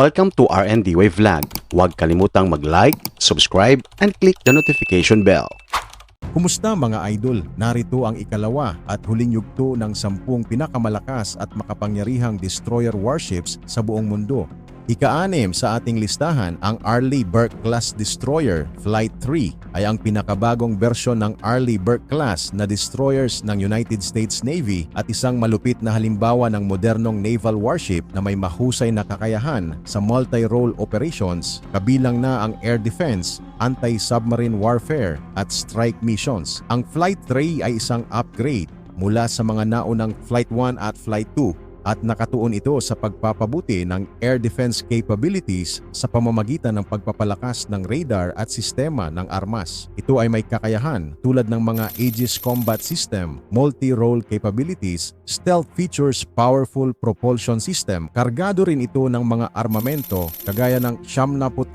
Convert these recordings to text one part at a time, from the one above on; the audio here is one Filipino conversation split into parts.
Welcome to RND Wave Vlog. Huwag kalimutang mag-like, subscribe, and click the notification bell. Kumusta mga idol? Narito ang ikalawa at huling yugto ng sampung pinakamalakas at makapangyarihang destroyer warships sa buong mundo. Ika-anim sa ating listahan ang Arleigh Burke Class Destroyer Flight 3 ay ang pinakabagong bersyon ng Arleigh Burke Class na destroyers ng United States Navy at isang malupit na halimbawa ng modernong naval warship na may mahusay na kakayahan sa multi-role operations kabilang na ang air defense, anti-submarine warfare at strike missions. Ang Flight 3 ay isang upgrade mula sa mga naunang Flight 1 at Flight 2 at nakatuon ito sa pagpapabuti ng air defense capabilities sa pamamagitan ng pagpapalakas ng radar at sistema ng armas. Ito ay may kakayahan tulad ng mga Aegis Combat System, multi-role capabilities, stealth features, powerful propulsion system. Kargado rin ito ng mga armamento kagaya ng 76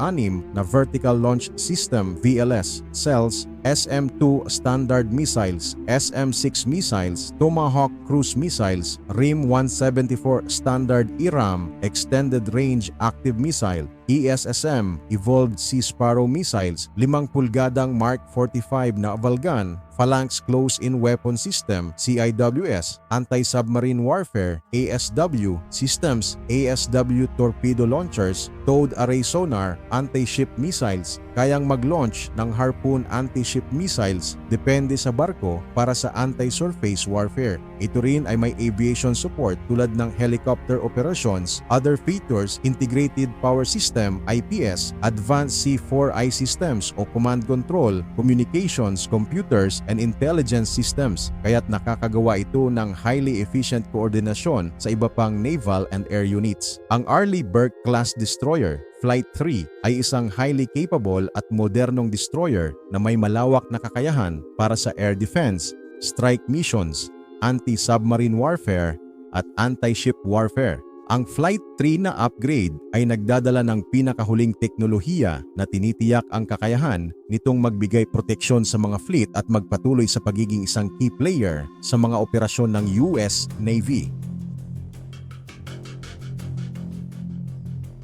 na Vertical Launch System VLS, cells, SM-2 Standard Missiles, SM-6 Missiles, Tomahawk Cruise Missiles, RIM-174 Standard IRAM Extended Range Active Missile, ESSM Evolved Sea Sparrow Missiles, 5 pulgadang Mark 45 na Avalgan, Phalanx Close-In Weapon System, CIWS, Anti-Submarine Warfare, ASW, Systems, ASW Torpedo Launchers, Towed Array Sonar, Anti-Ship Missiles, kayang mag-launch ng Harpoon Anti-Ship Missiles depende sa barko para sa anti-surface warfare. Ito rin ay may aviation support tulad ng helicopter operations, other features, integrated power system, IPS, advanced C4I systems o command control, communications, computers, and intelligence systems kaya't nakakagawa ito ng highly efficient koordinasyon sa iba pang naval and air units. Ang Arleigh Burke class destroyer Flight 3 ay isang highly capable at modernong destroyer na may malawak na kakayahan para sa air defense, strike missions, anti-submarine warfare at anti-ship warfare. Ang Flight 3 na upgrade ay nagdadala ng pinakahuling teknolohiya na tinitiyak ang kakayahan nitong magbigay proteksyon sa mga fleet at magpatuloy sa pagiging isang key player sa mga operasyon ng US Navy.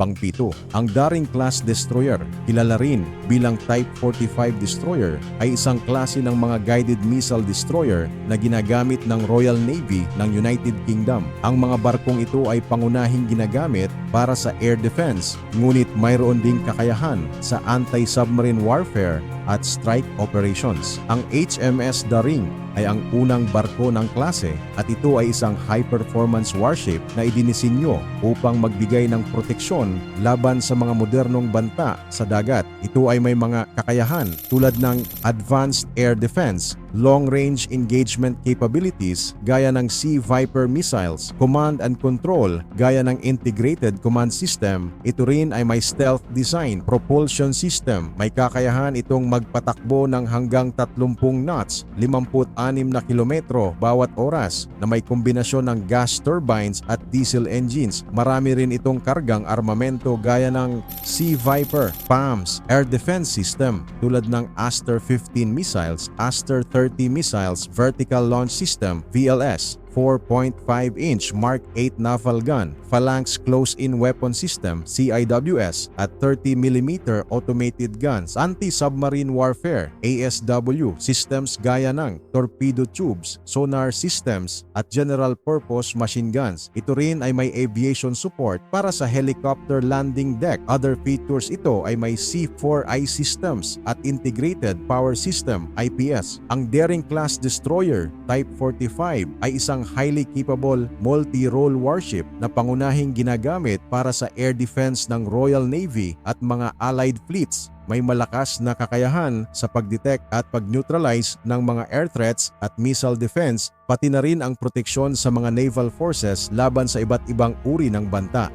Pangpito, ang Daring Class Destroyer, kilala rin bilang Type 45 Destroyer, ay isang klase ng mga guided missile destroyer na ginagamit ng Royal Navy ng United Kingdom. Ang mga barkong ito ay pangunahing ginagamit para sa air defense, ngunit mayroon ding kakayahan sa anti-submarine warfare at strike operations. Ang HMS Daring ay ang unang barko ng klase at ito ay isang high-performance warship na idinisenyo upang magbigay ng proteksyon laban sa mga modernong banta sa dagat. Ito ay may mga kakayahan tulad ng advanced air defense, long-range engagement capabilities gaya ng Sea Viper missiles, command and control gaya ng integrated command system. Ito rin ay may stealth design, propulsion system. May kakayahan itong magpatakbo ng hanggang 30 knots, 56 na kilometro bawat oras na may kombinasyon ng gas turbines at diesel engines. Marami rin itong kargang armamento gaya ng Sea Viper, PAMS, air defense system tulad ng Aster 15 missiles, Aster 30 missiles, vertical launch system, VLS, 4.5-inch Mark 8 naval gun, Phalanx Close-In Weapon System, CIWS, at 30mm automated guns, anti-submarine warfare, ASW, systems gaya ng torpedo tubes, sonar systems, at general-purpose machine guns. Ito rin ay may aviation support para sa helicopter landing deck. Other features ito ay may C4I systems at integrated power system, IPS. Ang Daring Class Destroyer Type 45 ay isang isang highly capable multi-role warship na pangunahing ginagamit para sa air defense ng Royal Navy at mga allied fleets may malakas na kakayahan sa pagdetect at pag-neutralize ng mga air threats at missile defense pati na rin ang proteksyon sa mga naval forces laban sa iba't ibang uri ng banta.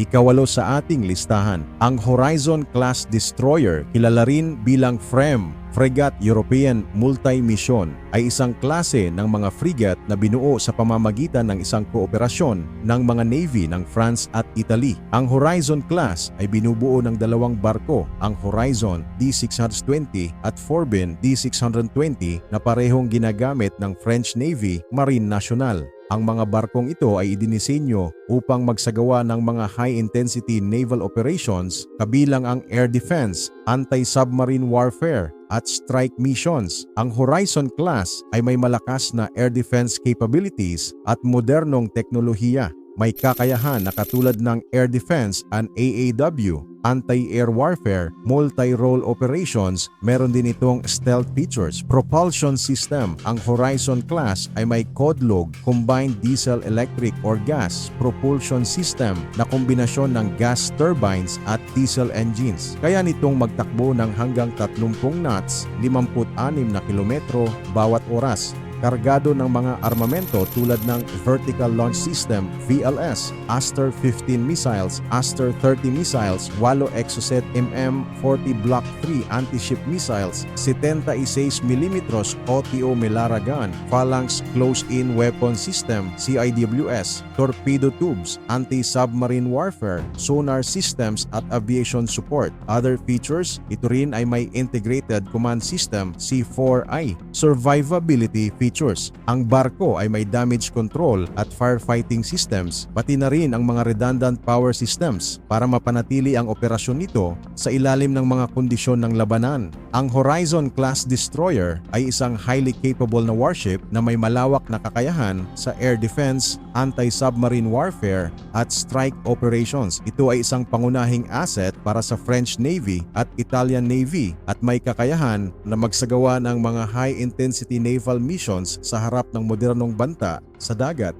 Ikawalo sa ating listahan, ang Horizon-class destroyer, kilala rin bilang FREM, Frigate European Multi-Mission, ay isang klase ng mga frigate na binuo sa pamamagitan ng isang kooperasyon ng mga navy ng France at Italy. Ang Horizon class ay binubuo ng dalawang barko, ang Horizon D620 at Forbin D620 na parehong ginagamit ng French Navy Marine National. Ang mga barkong ito ay idinisenyo upang magsagawa ng mga high-intensity naval operations kabilang ang air defense, anti-submarine warfare, at strike missions. Ang Horizon class ay may malakas na air defense capabilities at modernong teknolohiya. May kakayahan na katulad ng air defense and AAW, anti-air warfare, multi-role operations, meron din itong stealth features. Propulsion system, ang Horizon class ay may Codlog, combined diesel electric or gas propulsion system na kombinasyon ng gas turbines at diesel engines. Kaya nitong magtakbo ng hanggang 30 knots, 56 na kilometro bawat oras kargado ng mga armamento tulad ng Vertical Launch System VLS, Aster 15 missiles, Aster 30 missiles, Walo Exocet MM40 Block 3 anti-ship missiles, 76 mm OTO Melara gun, Phalanx Close-in Weapon System CIWS, torpedo tubes, anti-submarine warfare, sonar systems at aviation support. Other features, ito rin ay may integrated command system C4I, survivability features. Ang barko ay may damage control at firefighting systems, pati na rin ang mga redundant power systems para mapanatili ang operasyon nito sa ilalim ng mga kondisyon ng labanan. Ang Horizon-class destroyer ay isang highly capable na warship na may malawak na kakayahan sa air defense, anti-submarine warfare at strike operations. Ito ay isang pangunahing asset para sa French Navy at Italian Navy at may kakayahan na magsagawa ng mga high-intensity naval missions sa harap ng modernong banta sa dagat.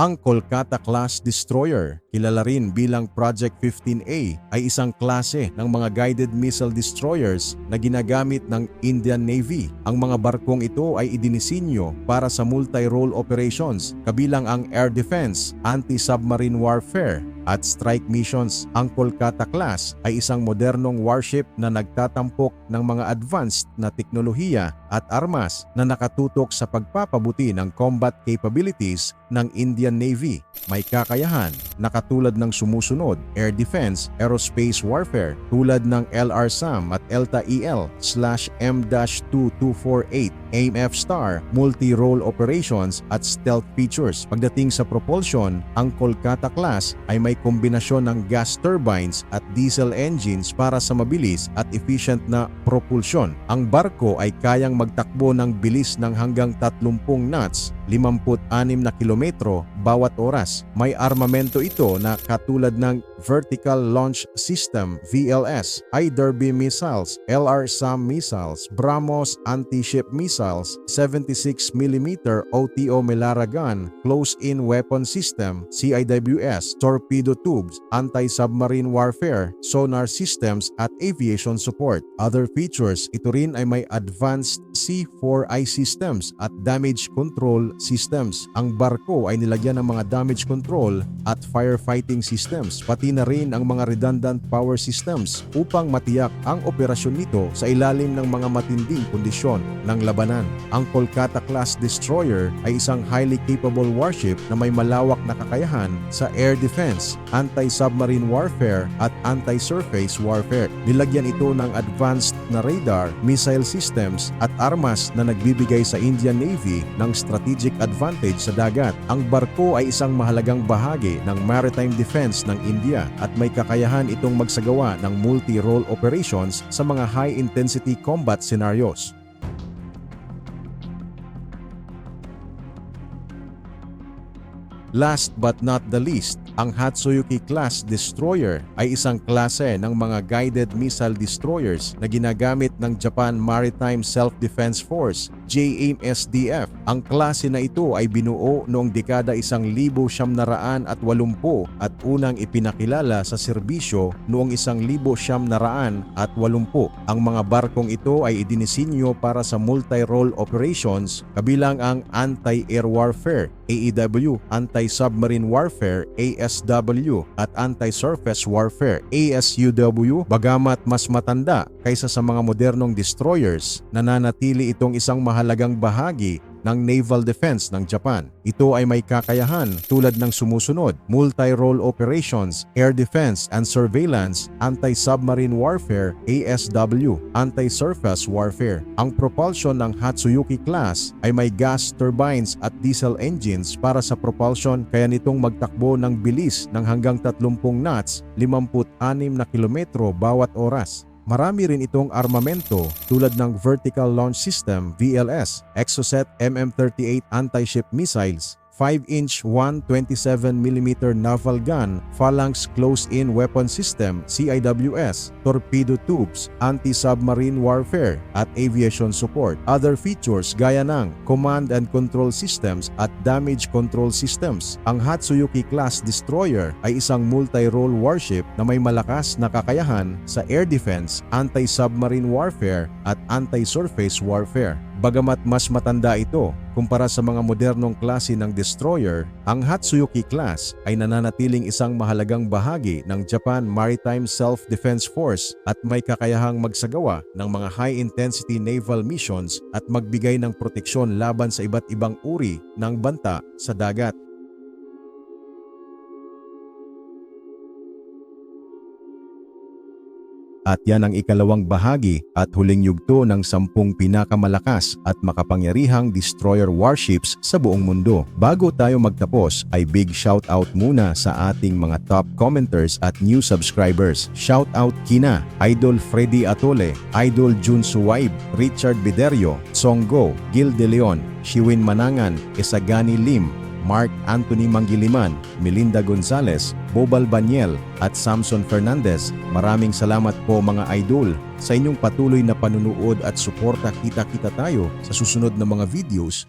Ang Kolkata-class destroyer, kilala rin bilang Project 15A, ay isang klase ng mga guided missile destroyers na ginagamit ng Indian Navy. Ang mga barkong ito ay idinisenyo para sa multi-role operations, kabilang ang air defense, anti-submarine warfare, at strike missions. Ang Kolkata class ay isang modernong warship na nagtatampok ng mga advanced na teknolohiya at armas na nakatutok sa pagpapabuti ng combat capabilities ng Indian Navy. May kakayahan na katulad ng sumusunod air defense, aerospace warfare tulad ng LRSAM at ELTA-EL/M-2248 AMF Star, multi-role operations at stealth features. Pagdating sa propulsion, ang Kolkata class ay may kombinasyon ng gas turbines at diesel engines para sa mabilis at efficient na propulsion. Ang barko ay kayang magtakbo ng bilis ng hanggang 30 knots 56 na kilometro bawat oras. May armamento ito na katulad ng Vertical Launch System VLS, I-Derby missiles, LR-SAM missiles, BrahMos anti-ship missiles, 76mm OTO Melara gun, Close-in Weapon System, CIWS, torpedo tubes, anti-submarine warfare, sonar systems at aviation support. Other features, ito rin ay may advanced C4I systems at damage control systems. Ang barko ay nilagyan ng mga damage control at firefighting systems, pati na rin ang mga redundant power systems upang matiyak ang operasyon nito sa ilalim ng mga matinding kondisyon ng labanan. Ang Kolkata-class destroyer ay isang highly capable warship na may malawak na kakayahan sa air defense, anti-submarine warfare at anti-surface warfare. Nilagyan ito ng advanced na radar, missile systems at armas na nagbibigay sa Indian Navy ng strategic advantage sa dagat. Ang barko ay isang mahalagang bahagi ng maritime defense ng India at may kakayahan itong magsagawa ng multi-role operations sa mga high-intensity combat scenarios. Last but not the least, ang Hatsuyuki-class destroyer ay isang klase ng mga guided missile destroyers na ginagamit ng Japan Maritime Self-Defense Force, JAIM-SDF. Ang klase na ito ay binuo noong dekada 1980 at unang ipinakilala sa serbisyo noong 1980. Ang mga barkong ito ay idinisenyo para sa multi-role operations kabilang ang anti-air warfare, AEW, anti-submarine warfare, ASW, at anti-surface warfare, ASUW, bagamat mas matanda kaysa sa mga modernong destroyers, nananatili itong isang mahalagang bahagi ng naval defense ng Japan. Ito ay may kakayahan tulad ng sumusunod, multi-role operations, air defense and surveillance, anti-submarine warfare, ASW, anti-surface warfare. Ang propulsion ng Hatsuyuki class ay may gas turbines at diesel engines para sa propulsion kaya nitong magtakbo ng bilis ng hanggang 30 knots, 56 na kilometro bawat oras. Marami rin itong armamento tulad ng Vertical Launch System VLS, Exocet MM38 anti-ship missiles, 5-inch 127mm naval gun, Phalanx Close-in Weapon System CIWS, torpedo tubes, anti-submarine warfare at aviation support. Other features gaya ng command and control systems at damage control systems. Ang Hatsuyuki class destroyer ay isang multi-role warship na may malakas na kakayahan sa air defense, anti-submarine warfare at anti-surface warfare. Bagamat mas matanda ito kumpara sa mga modernong klase ng destroyer, ang Hatsuyuki class ay nananatiling isang mahalagang bahagi ng Japan Maritime Self-Defense Force at may kakayahang magsagawa ng mga high-intensity naval missions at magbigay ng proteksyon laban sa iba't ibang uri ng banta sa dagat. At yan ang ikalawang bahagi at huling yugto ng sampung pinakamalakas at makapangyarihang destroyer warships sa buong mundo. Bago tayo magtapos ay big shout out muna sa ating mga top commenters at new subscribers. Shout out kina Idol Freddy Atole, Idol Jun Suwaib, Richard Biderio, Songgo, Gil De Leon, Shiwin Manangan, Esagani Lim, Mark Anthony Mangiliman, Melinda Gonzalez, Bobal Banyel at Samson Fernandez. Maraming salamat po mga idol sa inyong patuloy na panunood at suporta kita-kita tayo sa susunod na mga videos